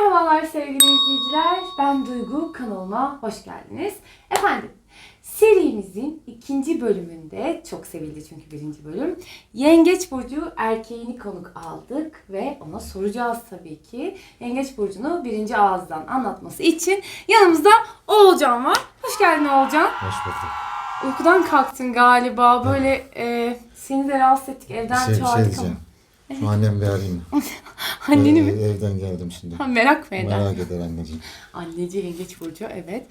Merhabalar sevgili izleyiciler. Ben Duygu. Kanalıma hoş geldiniz. Efendim, serimizin ikinci bölümünde, çok sevildi çünkü birinci bölüm, Yengeç Burcu erkeğini konuk aldık ve ona soracağız tabii ki. Yengeç Burcu'nu birinci ağızdan anlatması için yanımızda Oğulcan var. Hoş geldin Oğulcan. Hoş bulduk. Uykudan kalktın galiba. Böyle e, seni de rahatsız ettik. Evden şey, şey çağırdık ama. diyeceğim. Şu annemi bir arayayım. Anneni Ee, mi? Evden geldim şimdi. Ha, merak mı eder? Merak eder anneciğim. Anneci Yengeç Burcu evet.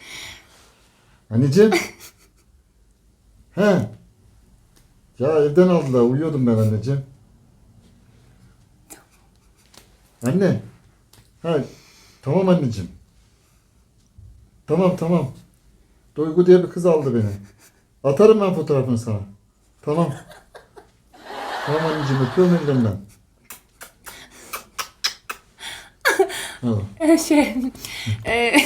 Anneciğim. He. Ya evden aldılar. Uyuyordum ben anneciğim. Anne. Ha. Tamam anneciğim. Tamam tamam. Duygu diye bir kız aldı beni. Atarım ben fotoğrafını sana. Tamam. Tamam anneciğim öpüyorum ellerinden. şey, e,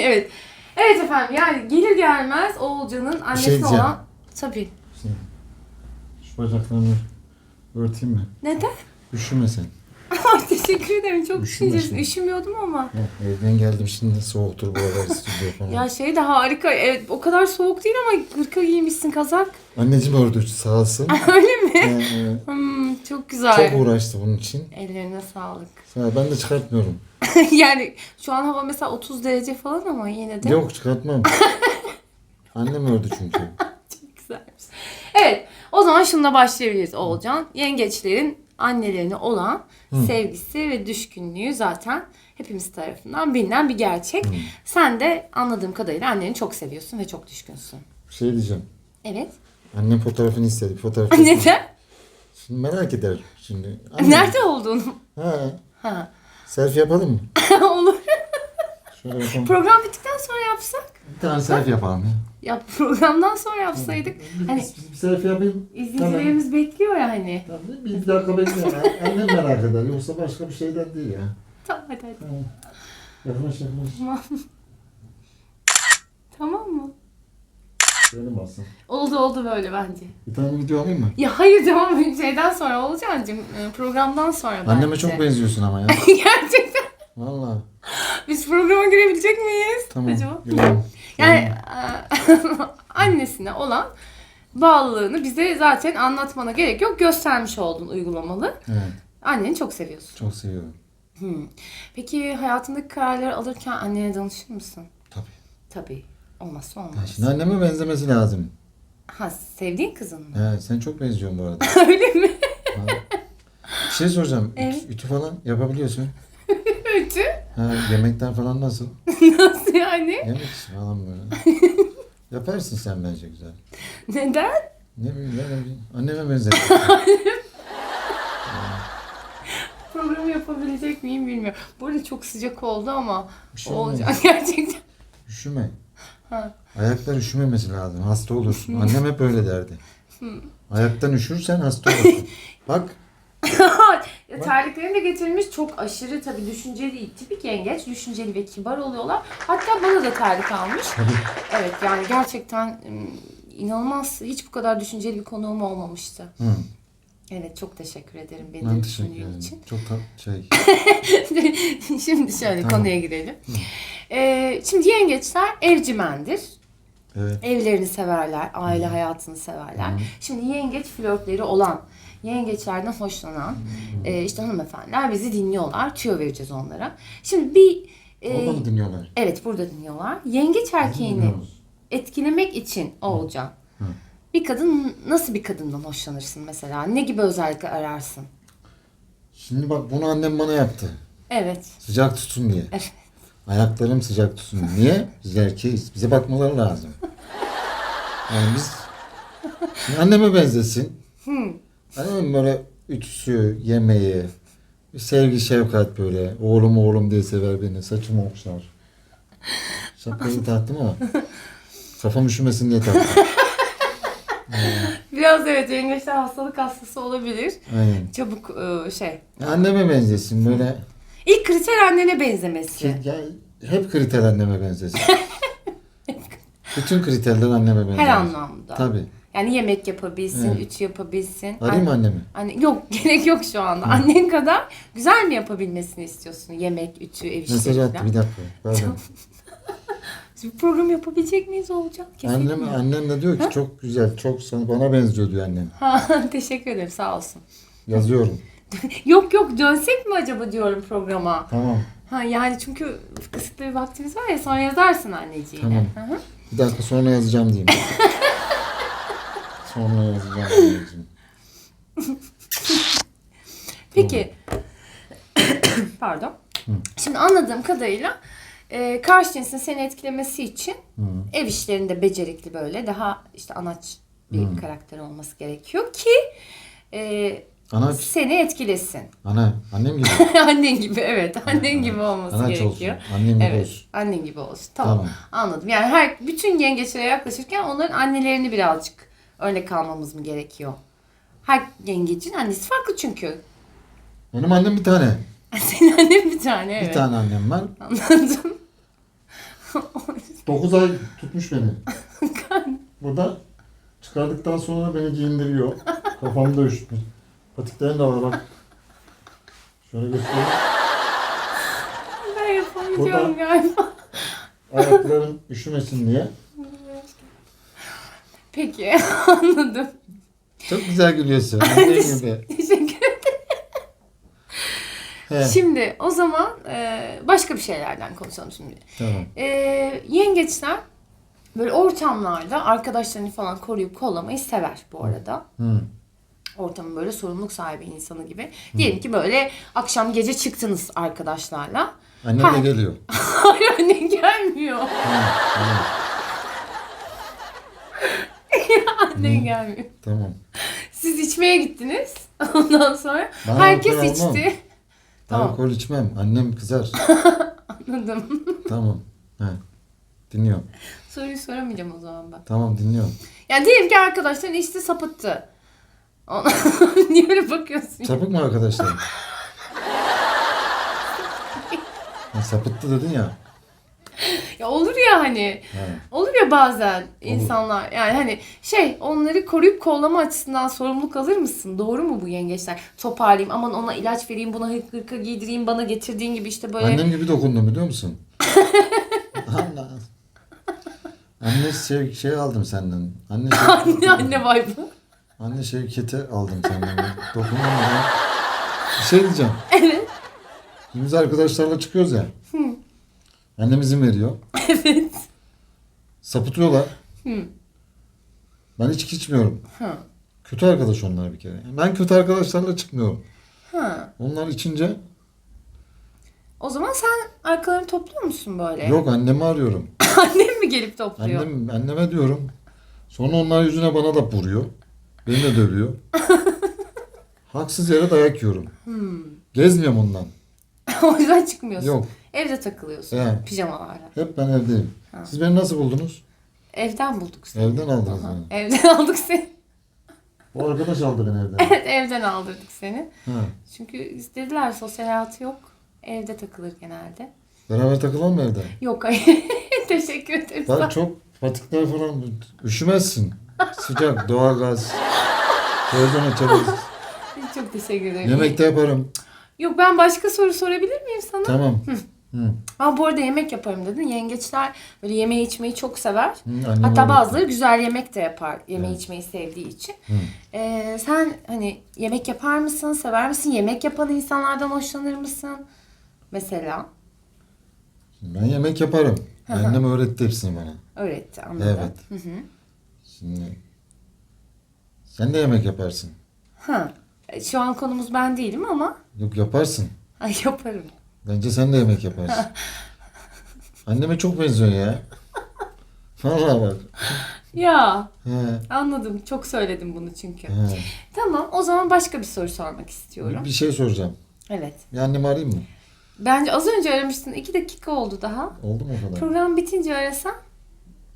evet. Evet efendim yani gelir gelmez Oğulcan'ın annesi şey diyeceğim. olan... Tabii. Şey, Şu bacaklarını örteyim mi? Neden? Üşüme sen. Ay, Teşekkür ederim çok Üşüme şimdi. Üşümüyordum ama. Ha, evden geldim şimdi soğuktur bu aralar stüdyo falan. Ya şey de harika. Evet o kadar soğuk değil ama hırka giymişsin kazak. Anneciğim ördü sağ olsun. Öyle mi? Ee, Hmm, çok güzel. çok uğraştı bunun için. Ellerine sağlık. Ha, ben de çıkartmıyorum. yani şu an hava mesela 30 derece falan ama yine de Yok çıkartmam. Annem ördü çünkü. çok güzelmiş. Evet o zaman şununla başlayabiliriz Oğulcan. Yengeçlerin annelerine olan sevgisi ve düşkünlüğü zaten hepimiz tarafından bilinen bir gerçek. Sen de anladığım kadarıyla anneni çok seviyorsun ve çok düşkünsün. Şey diyeceğim. Evet. Annem fotoğrafını istedi. Fotoğraf istedi. Neden? Şimdi merak eder şimdi. Anne, Nerede olduğunu. Ha, Ha. selfie yapalım mı? Olur. Şöyle yapalım. Program bittikten sonra yapsak. Bir tane selfie yapalım ya. Ya programdan sonra yapsaydık. Hani bir, selfie yapayım. izleyicilerimiz bekliyor ya hani. Tamam, bir, bir dakika bekle. Annem merak eder. Yoksa başka bir şeyden değil ya. Tamam hadi hadi. Tamam. Yaklaş yaklaş. Tamam. tamam mı? Benim olsun. Oldu oldu böyle bence. Bir tane video alayım mı? Ya hayır tamam şeyden sonra olacaksın programdan sonra bence. Anneme çok benziyorsun ama ya. Gerçekten. Valla. Biz programa girebilecek miyiz? Tamam. Acaba? girelim. Yani e, annesine olan bağlılığını bize zaten anlatmana gerek yok. Göstermiş oldun uygulamalı. Evet. Anneni çok seviyorsun. Çok seviyorum. Hmm. Peki hayatındaki kararları alırken annene danışır mısın? Tabii. Tabii. Olmazsa Ya olmaz. şimdi anneme benzemesi lazım. Ha sevdiğin kızın mı? He, sen çok benziyorsun bu arada. Öyle mi? Ha. Bir şey soracağım. Evet. Ütü, falan yapabiliyorsun. Ütü? Ha, yemekler falan nasıl? Nasıl yani? Yemek falan böyle. Yaparsın sen bence güzel. Neden? Ne bileyim ben ne bileyim. Anneme benzer. Programı yapabilecek miyim bilmiyorum. Bu arada çok sıcak oldu ama Bir şey olacak gerçekten. Üşüme. Ha. Ayaklar üşümemesi lazım. Hasta olursun. Annem hep öyle derdi. Ayaktan üşürsen hasta olursun. Bak Terliklerini de getirmiş çok aşırı tabii düşünceli, tipik yengeç, düşünceli ve kibar oluyorlar. Hatta bana da terlik almış. Evet yani gerçekten inanılmaz hiç bu kadar düşünceli bir konuğum olmamıştı. Hı, Evet çok teşekkür ederim beni ben de düşündüğün için. Çok tat şey. şimdi şöyle Tamam. konuya girelim. Ee, şimdi yengeçler evcimendir. Evet. Evlerini severler, aile hayatını severler. Şimdi yengeç flörtleri olan, yengeçlerden hoşlanan e, işte hanımefendiler bizi dinliyorlar. Tüyo vereceğiz onlara. Şimdi bir e, Orada mı dinliyorlar? evet burada dinliyorlar. Yengeç erkeğini etkilemek için Oğulcan. Hı. Bir kadın nasıl bir kadından hoşlanırsın mesela? Ne gibi özellikler ararsın? Şimdi bak bunu annem bana yaptı. Evet. Sıcak tutsun diye. Evet. Ayaklarım sıcak tutsun. Niye? Biz erkeğiz. Bize bakmaları lazım. Yani biz Şimdi anneme benzesin. Annem Hani böyle ütüsü, yemeği, sevgi, şefkat böyle. Oğlum oğlum diye sever beni. Saçımı okşar. Şapkayı taktım ama kafam üşümesin diye taktım. Biraz evet yengeçler hastalık hastası olabilir. Aynen. Çabuk e, şey. Anneme benzesin böyle. İlk kriter annene benzemesi. Ki- Ya, hep kriter anneme benzesin. Bütün kriterler anneme benzesin. Her anlamda. Tabii. Yani yemek yapabilsin, Evet. ütü yapabilsin. Arayayım mı Anne- annemi? Anne, yok gerek yok şu anda. Annen kadar güzel mi yapabilmesini istiyorsun? Yemek, ütü, ev işleri Mesaj attı falan. bir dakika. Pardon. Tamam. Şimdi program yapabilecek miyiz olacak? Kesin Annem, mi? annem de diyor ki çok güzel, çok sana bana benziyor diyor annem. Ha, teşekkür ederim sağ olsun. Yazıyorum. Yok yok dönsek mi acaba diyorum programa. Tamam. Ha yani çünkü kısıtlı bir vaktimiz var ya sonra yazarsın anneciğine. Tamam. Hı hı. Bir dakika sonra yazacağım diyeyim. Sonra yazacağım diyeyim. Peki. Pardon. Şimdi anladığım kadarıyla e, karşı cinsin seni etkilemesi için Hı. ev işlerinde becerikli böyle daha işte anaç bir karakter olması gerekiyor ki e, Anaç, seni etkilesin. ana, annem gibi. annen gibi evet annen gibi olması Anaç gerekiyor. olsun. Annem gibi Evet, olsun. annen gibi olsun. Tamam. Tamam. Anladım. Yani her bütün yengeçlere yaklaşırken onların annelerini birazcık örnek almamız mı gerekiyor? Her yengecin annesi farklı çünkü. Benim annem bir tane. Senin annen bir tane evet. Bir tane annem var. Anladım. 9 ay tutmuş beni. Burada çıkardıktan sonra beni giyindiriyor. Kafamı da üşütmüş. Patiklerini de var bak. Şöyle göstereyim. Ben yapamayacağım Burada- galiba. Ayaklarım üşümesin diye. Peki anladım. Çok güzel gülüyorsun. Annem gibi. Teşekkür ederim. He, Şimdi o zaman e, başka bir şeylerden konuşalım şimdi. tamam. E, yengeçler böyle ortamlarda arkadaşlarını falan koruyup kollamayı sever bu arada. Hı. ortamın böyle sorumluluk sahibi insanı gibi. Diyelim ki böyle akşam gece çıktınız arkadaşlarla. Annem Ha. de geliyor. Hayır anne gelmiyor. Anne gelmiyor. Tamam. Siz içmeye gittiniz. Ondan sonra Ben herkes alkol almam. içti. Tamam. Alkol içmem. Annem kızar. Anladım. tamam. He. Dinliyorum. Soruyu soramayacağım o zaman ben. Tamam dinliyorum. Ya diyelim ki arkadaşların içti sapıttı. Niye öyle bakıyorsun? Sapık mı arkadaşlar? Ha, sapıttı dedin ya. Ya olur ya hani. He. Olur ya bazen insanlar yani hani şey onları koruyup kollama açısından sorumluluk alır mısın? Doğru mu bu yengeçler? Toparlayayım aman ona ilaç vereyim buna hırka giydireyim bana getirdiğin gibi işte böyle. Annem gibi dokundum biliyor musun? Allah. Anne şey, şey aldım senden. Anne şey, anne anne vibe'ı. Anne Şevket'e aldım senden. Dokunamadım. Bir şey diyeceğim. Evet. Biz arkadaşlarla çıkıyoruz ya. Annem izin veriyor. Evet. Sapıtıyorlar. Hı. Ben hiç içmiyorum. Hı. Kötü arkadaş onlar bir kere. Ben kötü arkadaşlarla çıkmıyorum. Hı. Onlar içince O zaman sen arkalarını topluyor musun böyle? yok annemi arıyorum. Annem mi gelip topluyor? Annem, anneme diyorum. Sonra onlar yüzüne bana da vuruyor. Beni de dövüyor. Haksız yere dayak yiyorum. Gezmiyorum ondan. o yüzden çıkmıyorsun. Yok. Evde takılıyorsun. Evet. Pijamalarla. Hep ben evdeyim. Siz beni nasıl buldunuz? Evden bulduk seni. Evden aldınız Aha, beni. Evden aldık seni. O arkadaş aldı beni evden. Evet evden aldırdık seni. Ha. Çünkü istediler sosyal hayatı yok. Evde takılır genelde. Beraber takılalım mı evde? Yok hayır. Teşekkür ederim. Bak çok patikler falan üşümezsin. Sıcak, doğalgaz. Televizyon açarız. Çok teşekkür ederim. Yemek de yaparım. Yok ben başka soru sorabilir miyim sana? Tamam. Hı. Aa, bu arada yemek yaparım dedin. Yengeçler böyle yemeği içmeyi çok sever. Hı, annem Hatta öyle bazıları güzel yemek de yapar. Yemeği içmeyi sevdiği için. Hı. Ee, sen hani yemek yapar mısın? Sever misin? Yemek yapan insanlardan hoşlanır mısın? Mesela. Ben yemek yaparım. Annem öğretti hepsini bana. Öğretti anladım. Evet. Hı hı. Şimdi sen de yemek yaparsın. Ha. Şu an konumuz ben değilim ama Yok yaparsın. ay yaparım. Bence sen de yemek yaparsın. Anneme çok benziyor ya. Vallahi bak. Ya He, anladım. Çok söyledim bunu çünkü. he. Tamam o zaman başka bir soru sormak istiyorum. Bir şey soracağım. Evet. Bir annemi arayayım mı? Bence az önce aramıştın. iki dakika oldu daha. Oldu mu o kadar? Program bitince arasan.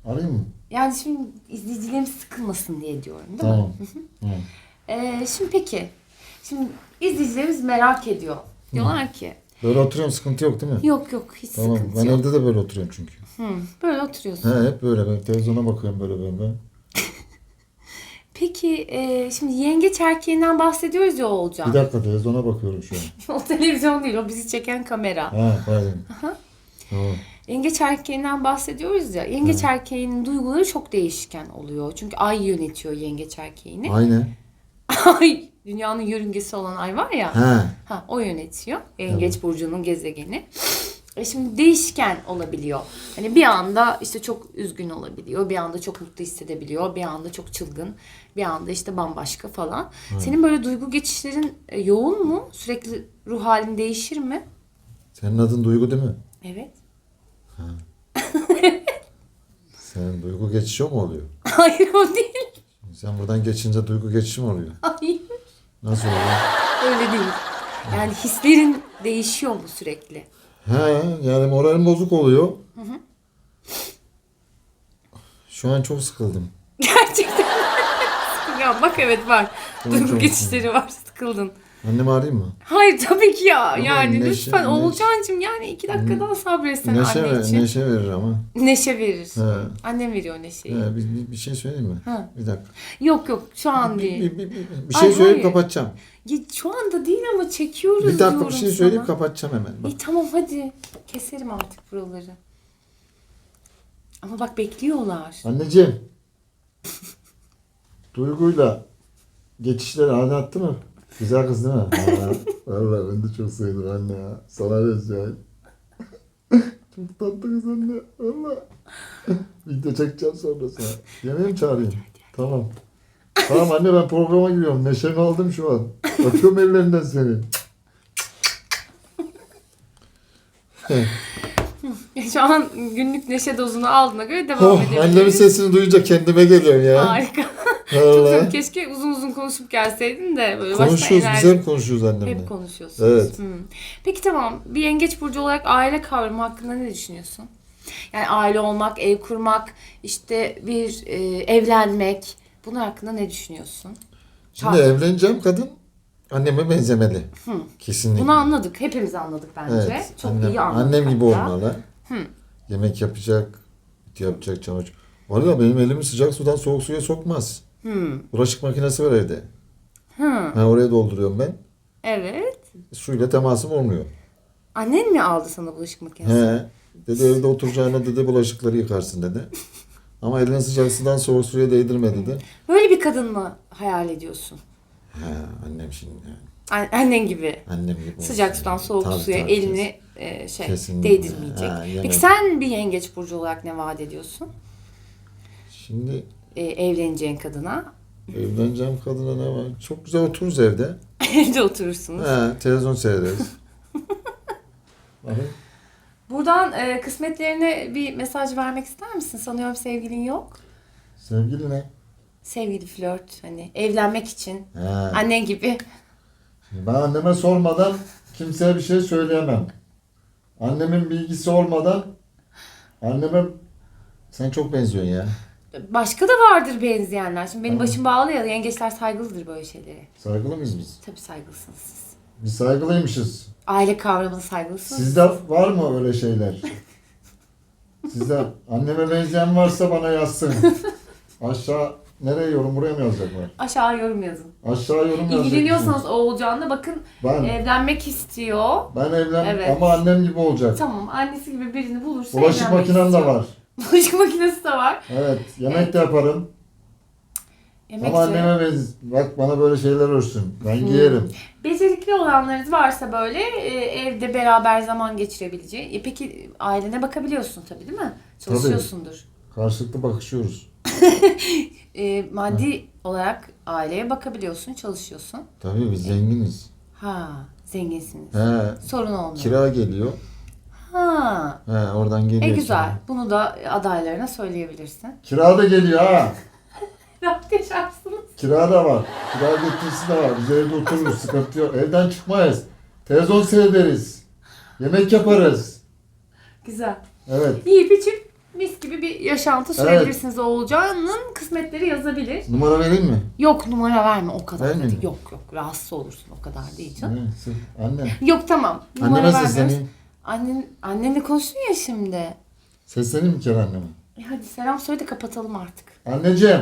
Arayayım mı? Yani şimdi izleyicilerimiz sıkılmasın diye diyorum değil mi? Tamam. Tamam. Ee, şimdi peki. Şimdi izleyicilerimiz merak ediyor. Diyorlar ki Böyle oturuyorum sıkıntı yok değil mi? yok yok hiç Tamam. sıkıntı Ben yok. evde de böyle oturuyorum çünkü. Hı, böyle oturuyorsun. He hep böyle. Ben televizyona bakıyorum böyle böyle. böyle. Peki e, şimdi yengeç erkeğinden bahsediyoruz ya. Bir dakika televizyona bakıyorum şu an. o televizyon değil o bizi çeken kamera. Ha pardon. Tamam. Yengeç erkeğinden bahsediyoruz ya. Yengeç erkeğinin duyguları çok değişken oluyor. Çünkü ay yönetiyor yengeç erkeğini. Aynen. Ay dünyanın yörüngesi olan ay var ya. Ha. Ha, o yönetiyor. Yengeç burcunun gezegeni. E şimdi değişken olabiliyor. Hani bir anda işte çok üzgün olabiliyor, bir anda çok mutlu hissedebiliyor, bir anda çok çılgın, bir anda işte bambaşka falan. Senin böyle duygu geçişlerin e, yoğun mu? Sürekli ruh halin değişir mi? Senin adın Duygu değil mi? Evet. Senin duygu geçişi o mu oluyor? Hayır o değil. Sen buradan geçince duygu geçişi mi oluyor? Hayır. Nasıl oluyor? Öyle değil. Yani hislerin değişiyor mu sürekli? He yani moralim bozuk oluyor. Şu an çok sıkıldım. Gerçekten. ya bak evet var. Duygu çok geçişleri var. Sıkıldın. Annemi arayayım mı? Hayır tabii ki ya. Ama yani neşe- lütfen neşe- Oğulcan'cığım yani iki dakika daha sabretsen neşe, anne ver- için. neşe verir ama. Neşe verir. He. Annem veriyor neşeyi. He, bir, bir, bir şey söyleyeyim mi? Ha. Bir dakika. Yok yok şu an Bir, değil. bir, bir, bir, bir Ay, şey söyleyip hayır. kapatacağım. Ya, şu anda değil ama çekiyoruz Bir dakika bir şey sana. söyleyip kapatacağım hemen. Bak. İyi tamam hadi. Keserim artık buraları. Ama bak bekliyorlar. Anneciğim. Duyguyla geçişleri anlattı mı? Güzel kız değil mi? Ha, Vallahi ben de çok sevdim anne ya. Sana benziyor. çok tatlı kız anne. Valla. Video çekeceğim sonra sana. Yemeğe mi çağırayım? Tamam. Tamam anne ben programa giriyorum. Neşemi aldım şu an. Öpüyorum ellerinden seni. Şu an günlük neşe dozunu aldığına göre devam Oh, edebiliriz. annemin sesini duyunca kendime geliyorum ya. Harika. Güzel. Keşke uzun uzun konuşup gelseydin de böyle başta Konuşuyoruz, enerji- güzel konuşuyoruz annemle. Hep konuşuyorsunuz. Evet. Hmm. Peki tamam. Bir yengeç burcu olarak aile kavramı hakkında ne düşünüyorsun? Yani aile olmak, ev kurmak, işte bir e, evlenmek. Bunun hakkında ne düşünüyorsun? Şimdi evleneceğim kadın anneme benzemeli. Kesinlikle. Bunu anladık. Hepimiz anladık bence. Evet. Çok annem, iyi anladık. Annem gibi hatta. olmalı. Yemek yapacak, yapacak, çamaşır. Var ya benim elimi sıcak sudan soğuk suya sokmaz. Hmm. Bulaşık makinesi var evde. Hı. Ben oraya dolduruyorum ben. Evet. Suyla temasım olmuyor. Annen mi aldı sana bulaşık makinesi? He. Dedi evde oturacağına dedi bulaşıkları yıkarsın dedi. Ama elini sıcak sudan soğuk suya değdirme dedi. Böyle bir kadın mı hayal ediyorsun? He, annem şimdi yani. An- Annen gibi. Annem gibi. Sıcak olsun. sudan soğuk Tabii, suya tabii, elini e, şey Kesinlikle. değdirmeyecek. Ha, yemek. Peki sen bir yengeç burcu olarak ne vaat ediyorsun? Şimdi E, evleneceğin kadına. evleneceğim kadına ne var? Çok güzel otururuz evde. Evde oturursunuz. He, televizyon seyrederiz. Bakın. Buradan e, kısmetlerine bir mesaj vermek ister misin? Sanıyorum sevgilin yok. Sevgili ne? Sevgili flört hani evlenmek için. He. Annen gibi. Ben anneme sormadan kimseye bir şey söyleyemem. Annemin bilgisi olmadan anneme sen çok benziyorsun ya. Başka da vardır benzeyenler. Şimdi benim Tamam. başım bağlı ya yengeçler saygılıdır böyle şeylere. Saygılı mıyız biz? Tabii saygılısınız siz. Biz saygılıymışız. Aile kavramına saygılısınız. Sizde var mı öyle şeyler? Sizde anneme benzeyen varsa bana yazsın. Aşağı nereye yorum buraya mı yazacaklar? Aşağı yorum yazın. Aşağı yorum yazacak. İlgileniyorsanız Oğulcan'la bakın Ben evlenmek istiyor. ben evlen Evet. ama annem gibi olacak. Tamam annesi gibi birini bulursa Bulaşık evlenmek makinem de istiyor. var. Bulaşık makinesi de var. Evet, yemek de yaparım. Yemek Ama de- anneme benz bak bana böyle şeyler olsun. Ben giyerim. Becerikli olanlarınız varsa böyle e, evde beraber zaman geçirebileceği. E, peki ailene bakabiliyorsun tabii değil mi? Çalışıyorsundur. Karşılıklı bakışıyoruz. E, maddi olarak aileye bakabiliyorsun, çalışıyorsun. Tabii biz zenginiz. Ha, zenginsiniz. He, Sorun olmuyor. kira geliyor. Ha. He, oradan geliyor. E güzel. kira. Bunu da adaylarına söyleyebilirsin. Kira da geliyor ha. Rahat yaşarsınız. Kira da var. Kira getirisi de var. Biz evde otururuz. Sıkıntı yok. Evden çıkmayız. Televizyon seyrederiz. Yemek yaparız. Güzel. Evet. İyi bir çift mis gibi bir yaşantı sürebilirsiniz Oğulcan'ın kısmetleri yazabilir. Numara vereyim mi? Yok numara verme o kadar da Vermeyeyim? Yok yok rahatsız olursun o kadar değil canım. Anne. Yok tamam. Numara Anneme sesleneyim. Annen, annenle konuştun ya şimdi. Sesleneyim bir kere anneme. E hadi selam söyle de kapatalım artık. Anneciğim.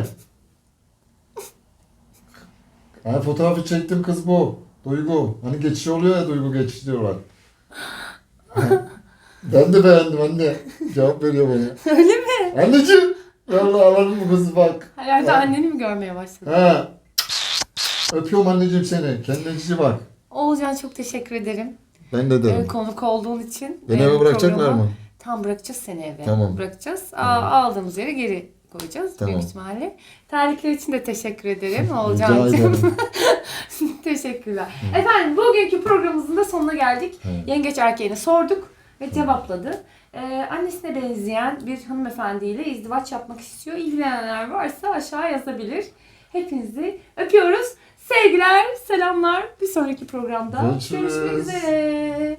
Ha, fotoğrafı çektim kız bu. Duygu. Hani geçiş oluyor ya Duygu geçiş diyorlar. ben de beğendim anne. Cevap veriyor bana. Öyle mi? Anneciğim. Vallahi alalım mı kızı bak. Herhalde Ha. anneni mi görmeye başladın? Ha. Öpüyorum anneciğim seni. Kendine cici bak. Oğulcan çok teşekkür ederim. Ben de derim. konuk olduğun için. Beni Benim eve bırakacaklar programa. mı? Tam bırakacağız seni eve. Tamam. Bırakacağız. Aa, Tamam. aldığımız yere geri koyacağız Tamam. büyük ihtimalle. Terlikler için de teşekkür ederim Rica ederim. Teşekkürler. Efendim bugünkü programımızın da sonuna geldik. Evet. Yengeç erkeğine sorduk ve cevapladı. Ee, annesine benzeyen bir hanımefendiyle izdivaç yapmak istiyor. İlgilenenler varsa aşağı yazabilir. Hepinizi öpüyoruz. Sevgiler, selamlar. Bir sonraki programda görüşmek üzere.